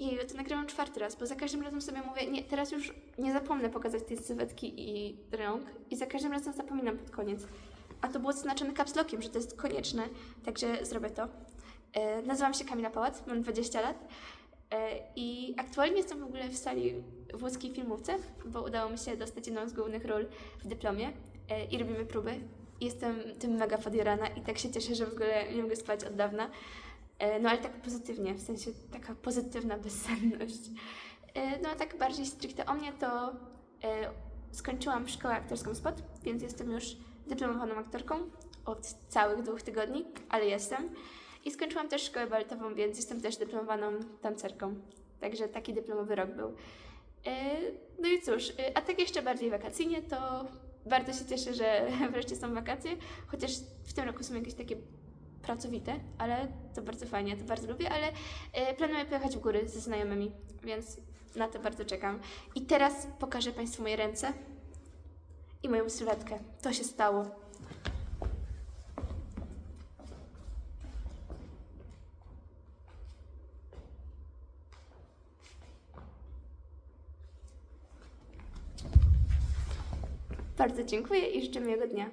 I to nagrywam czwarty raz, bo za każdym razem sobie mówię, nie, teraz już nie zapomnę pokazać tej sylwetki i rąk i za każdym razem zapominam pod koniec. A to było zaznaczone capslockiem, że to jest konieczne, także zrobię to. E, nazywam się Kamila Pałac, mam 20 lat e, i aktualnie jestem w ogóle w sali w łódzkiej filmówce, bo udało mi się dostać jedną z głównych ról w dyplomie e, i robimy próby. Jestem tym mega podjarana i tak się cieszę, że w ogóle nie mogę spać od dawna. E, No ale tak pozytywnie, w sensie taka pozytywna bezsenność. E, No a tak bardziej stricte o mnie to e, skończyłam szkołę aktorską SPOT, więc jestem już dyplomowaną aktorką od całych dwóch tygodni, ale jestem. I skończyłam też szkołę baletową, więc jestem też dyplomowaną tancerką. Także taki dyplomowy rok był. No i cóż, a tak jeszcze bardziej wakacyjnie, to bardzo się cieszę, że wreszcie są wakacje, chociaż w tym roku są jakieś takie pracowite, ale to bardzo fajnie, to bardzo lubię, ale e, planuję pojechać w góry ze znajomymi, więc na to bardzo czekam. I teraz pokażę Państwu moje ręce i moją sylwetkę. To się stało. Bardzo dziękuję i życzę miłego dnia.